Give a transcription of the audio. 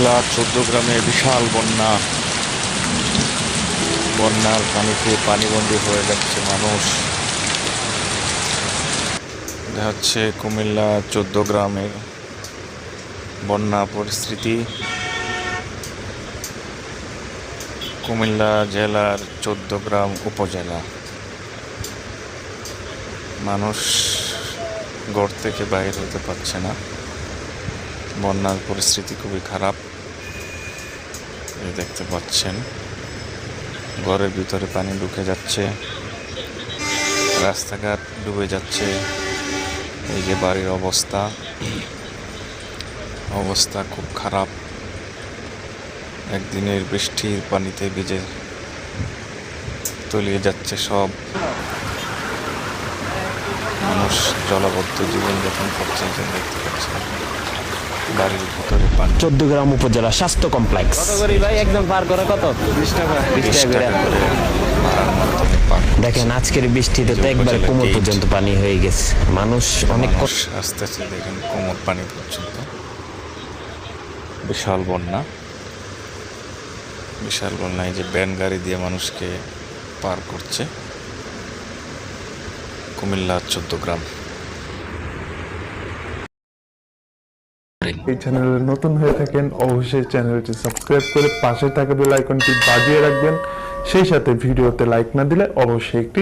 কুমিল্লা চোদ্দ গ্রামে বিশাল বন্যা। বন্যার পানিতে পানিবন্দী হয়ে যাচ্ছে মানুষ। দেখা যাচ্ছে কুমিল্লা গ্রামের বন্যা পরিস্থিতি। কুমিল্লা জেলার গ্রাম উপজেলা। মানুষ ঘর থেকে বাইরে হতে পারছে না। বন্যার পরিস্থিতি খুবই খারাপ। দেখতে পাচ্ছেন। ঘরের ভিতরে পানি ঢুকে যাচ্ছে। রাস্তাঘাট ডুবে যাচ্ছে। এই যে বাড়ির অবস্থা। অবস্থা খুব খারাপ। একদিনের বৃষ্টির পানিতে ভিজে তলিয়ে যাচ্ছে সব। মানুষ জলাবদ্ধ জীবনযাপন করছে দেখতে পাচ্ছেন। বাড়ির ভিতরে পানি। চোদ্দ গ্রাম উপজেলা স্বাস্থ্য কমপ্লেক্স। ভাই? একদম পার করে কত? বিশ টাকা। বিশ টাকা। দেখেন আজকের বৃষ্টিতে তো একবার কোমর পর্যন্ত পানি হয়ে গেছে। মানুষ অনেক আস্তে আস্তে দেখেন কোমর পানি পর্যন্ত। বিশাল বন্যা। বিশাল বন্যা এই যে ব্যান গাড়ি দিয়ে মানুষকে পার করছে। কুমিল্লা চোদ্দ গ্রাম। এই চ্যানেলে নতুন হয়ে থাকেন, অবশ্যই চ্যানেলটি সাবস্ক্রাইব করে পাশে থাকা বেল আইকনটি বাজিয়ে রাখবেন। সেই সাথে ভিডিওতে লাইক না দিলে অবশ্যই একটি